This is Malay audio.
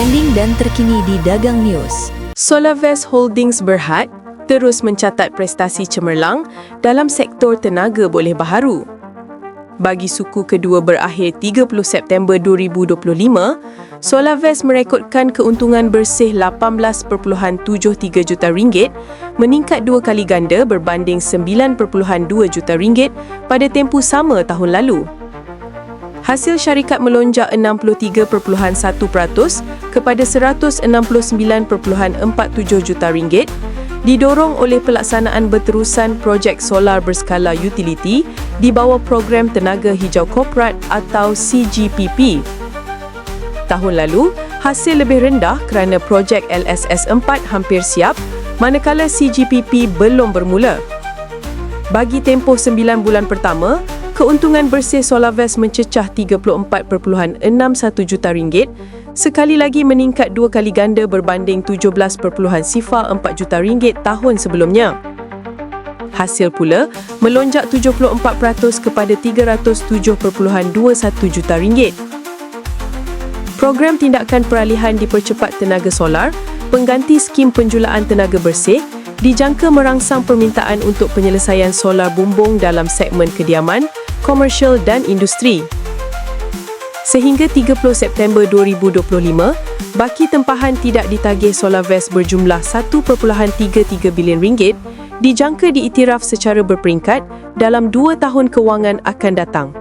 trending dan terkini di Dagang News. Solarvest Holdings Berhad terus mencatat prestasi cemerlang dalam sektor tenaga boleh baharu. Bagi suku kedua berakhir 30 September 2025, Solarvest merekodkan keuntungan bersih 18.73 juta ringgit, meningkat dua kali ganda berbanding 9.2 juta ringgit pada tempoh sama tahun lalu. Hasil syarikat melonjak 63.1% kepada 169.47 juta ringgit didorong oleh pelaksanaan berterusan projek solar berskala utility di bawah program Tenaga Hijau Korporat atau CGPP. Tahun lalu, hasil lebih rendah kerana projek LSS 4 hampir siap manakala CGPP belum bermula. Bagi tempoh 9 bulan pertama, keuntungan bersih Solarvest mencecah 34.61 juta ringgit sekali lagi meningkat dua kali ganda berbanding 17.04 juta ringgit tahun sebelumnya. Hasil pula melonjak 74% kepada 307.21 juta ringgit. Program tindakan peralihan dipercepat tenaga solar, pengganti skim penjualan tenaga bersih, dijangka merangsang permintaan untuk penyelesaian solar bumbung dalam segmen kediaman, komersial dan industri. Sehingga 30 September 2025, baki tempahan tidak ditagih Solarvest berjumlah 1.33 bilion ringgit dijangka diiktiraf secara berperingkat dalam dua tahun kewangan akan datang.